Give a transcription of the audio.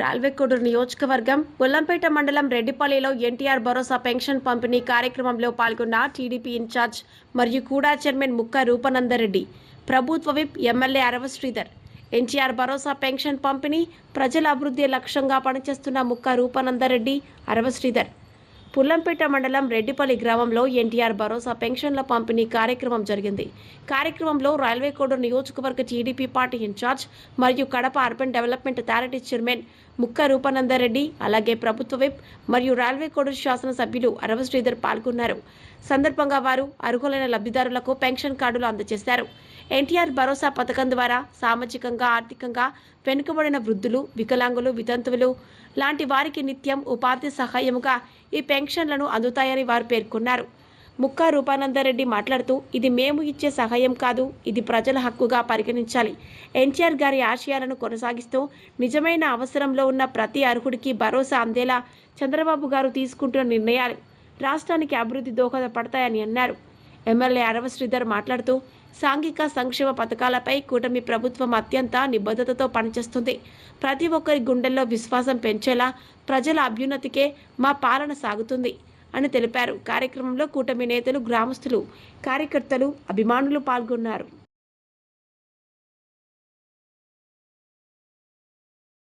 రాల్వెక్కూడూరు నియోజకవర్గం ఉల్లంపేట మండలం రెడ్డిపల్లిలో ఎన్టీఆర్ భరోసా పెన్షన్ పంపిణీ కార్యక్రమంలో పాల్గొన్న టీడీపీ ఇన్ఛార్జ్ మరియు కూడా చైర్మన్ ముక్క రూపనందరెడ్డి ప్రభుత్వ విప్ ఎమ్మెల్యే అరవ శ్రీధర్. ఎన్టీఆర్ భరోసా పెన్షన్ పంపిణీ ప్రజల అభివృద్ధి లక్ష్యంగా పనిచేస్తున్న ముక్క రూపనందరెడ్డి అరవ శ్రీధర్. పుల్లంపేట మండలం రెడ్డిపల్లి గ్రామంలో ఎన్టీఆర్ భరోసా పెన్షన్ల పంపిణీ కార్యక్రమం జరిగింది. కార్యక్రమంలో రైల్వే కోడూరు నియోజకవర్గ టీడీపీ పార్టీ ఇన్ఛార్జ్ మరియు Kadapa urban development authority chairman Mukka Rupanandareddy అలాగే ప్రభుత్వ విప్ మరియు రైల్వే కోడూరు శాసనసభ్యులు అరవ శ్రీధర్ పాల్గొన్నారు. సందర్భంగా వారు అర్హులైన లబ్ధిదారులకు పెన్షన్ కార్డులు అందజేశారు. ఎన్టీఆర్ భరోసా పథకం ద్వారా సామాజికంగా ఆర్థికంగా వెనుకబడిన వృద్ధులు వికలాంగులు వితంతువులు లాంటి వారికి నిత్యం ఉపాధి సహాయముగా ఈ పెన్షన్లను అందుతాయని వారు పేర్కొన్నారు. ముక్కా రూపానందరెడ్డి మాట్లాడుతూ ఇది మేము ఇచ్చే సహాయం కాదు ఇది ప్రజల హక్కుగా పరిగణించాలి. ఎన్టీఆర్ గారి ఆశయాలను కొనసాగిస్తూ నిజమైన అవసరంలో ఉన్న ప్రతి అర్హుడికి భరోసా అందేలా చంద్రబాబు గారు తీసుకుంటున్న నిర్ణయాలు రాష్ట్రానికి అభివృద్ధి దోహదపడతాయని అన్నారు. ఎమ్మెల్యే అరవ శ్రీధర్ మాట్లాడుతూ సాంఘిక సంక్షేమ పథకాలపై కూటమి ప్రభుత్వం అత్యంత నిబద్ధతతో పనిచేస్తుంది. ప్రతి ఒక్కరి గుండెల్లో విశ్వాసం పెంచేలా ప్రజల అభ్యున్నతికే మా పాలన సాగుతుంది అని తెలిపారు. కార్యక్రమంలో కూటమి నేతలు గ్రామస్తులు కార్యకర్తలు అభిమానులు పాల్గొన్నారు.